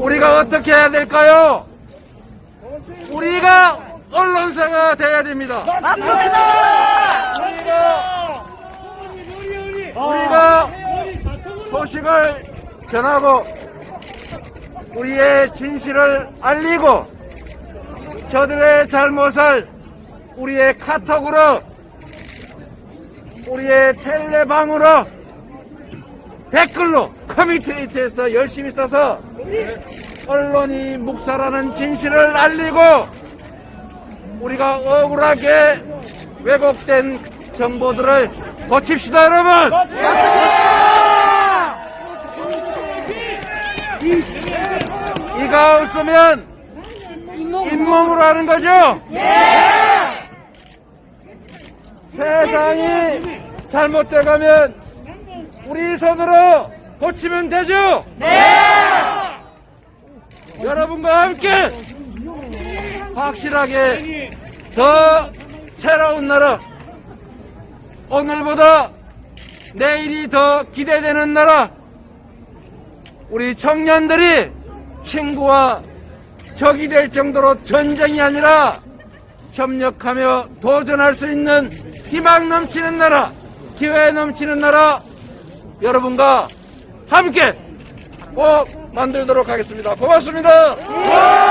우리가 어떻게 해야 될까요? 우리가 언론사가 돼야 됩니다. 맞습니다. 우리가 우리가 소식을 전하고 우리의 진실을 알리고 저들의 잘못을 우리의 카톡으로 우리의 텔레방으로 댓글로 커뮤니티에서 열심히 써서 언론이 묵살하는 진실을 알리고 우리가 억울하게 왜곡된 정보들을 고칩시다 여러분 이가 없으면 잇몸으로 하는 거죠? 세상이 잘못돼 가면 우리 손으로 고치면 되죠? 여러분과 함께 확실하게 더 새로운 나라 오늘보다 내일이 더 기대되는 나라 우리 청년들이 친구와 적이 될 정도로 전쟁이 아니라 협력하며 도전할 수 있는 희망 넘치는 나라 기회 넘치는 나라 여러분과 함께 꼭 만들도록 하겠습니다. 고맙습니다